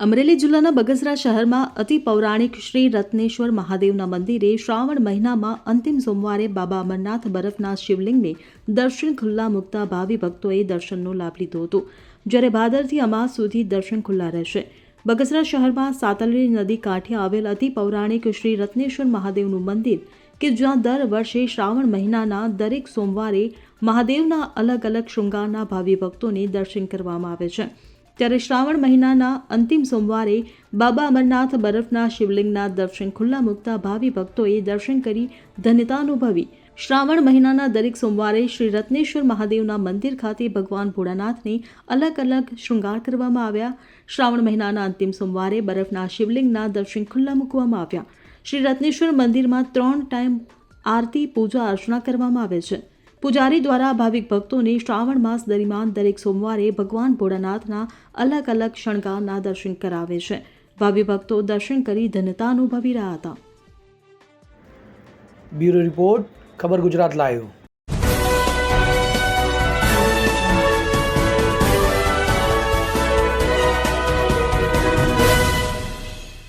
અમરેલી જિલ્લાના બગસરા શહેરમાં અતિ પૌરાણિક શ્રી રત્નેશ્વર મહાદેવના મંદિરે શ્રાવણ મહિનામાં અંતિમ સોમવારે બાબા અમરનાથ બરફના શિવલિંગને દર્શન ખુલ્લા મૂકતા ભાવિ ભક્તોએ દર્શનનો લાભ લીધો હતો. જ્યારે ભાદરથી અમાસ સુધી દર્શન ખુલ્લા રહેશે. બગસરા શહેરમાં સાતલડી નદી કાંઠે આવેલ અતિ પૌરાણિક શ્રી રત્નેશ્વર મહાદેવનું મંદિર કે જ્યાં દર વર્ષે શ્રાવણ મહિનાના દરેક સોમવારે મહાદેવના અલગ અલગ શૃંગારના ભાવિ ભક્તોને દર્શન કરવામાં આવે છે. ત્યારે શ્રાવણ મહિનાના અંતિમ સોમવારે બાબા અમરનાથ બરફના શિવલિંગના દર્શન ખુલ્લા મૂકતા ભાવિ ભક્તોએ દર્શન કરી ધન્યતા અનુભવી. શ્રાવણ મહિનાના દરેક સોમવારે શ્રી રત્નેશ્વર મહાદેવના મંદિર ખાતે ભગવાન ભોળાનાથને અલગ અલગ શૃંગાર કરવામાં આવ્યા. શ્રાવણ મહિનાના અંતિમ સોમવારે બરફના શિવલિંગના દર્શન ખુલ્લા મૂકવામાં આવ્યા. શ્રી રત્નેશ્વર મંદિરમાં ત્રણ ટાઈમ આરતી, પૂજા, અર્ચના કરવામાં આવે છે. પૂજારી દ્વારા ભાવિક ભક્તોને શ્રાવણ માસ દરમિયાન દરેક સોમવારે ભગવાન ભોળાનાથના અલગ અલગ શણગારના દર્શન કરાવે છે. ભાવિ ભક્તો દર્શન કરી ધન્યતા અનુભવી રહ્યા હતા. બ્યુરો રિપોર્ટ, ખબર ગુજરાત લાઈવ.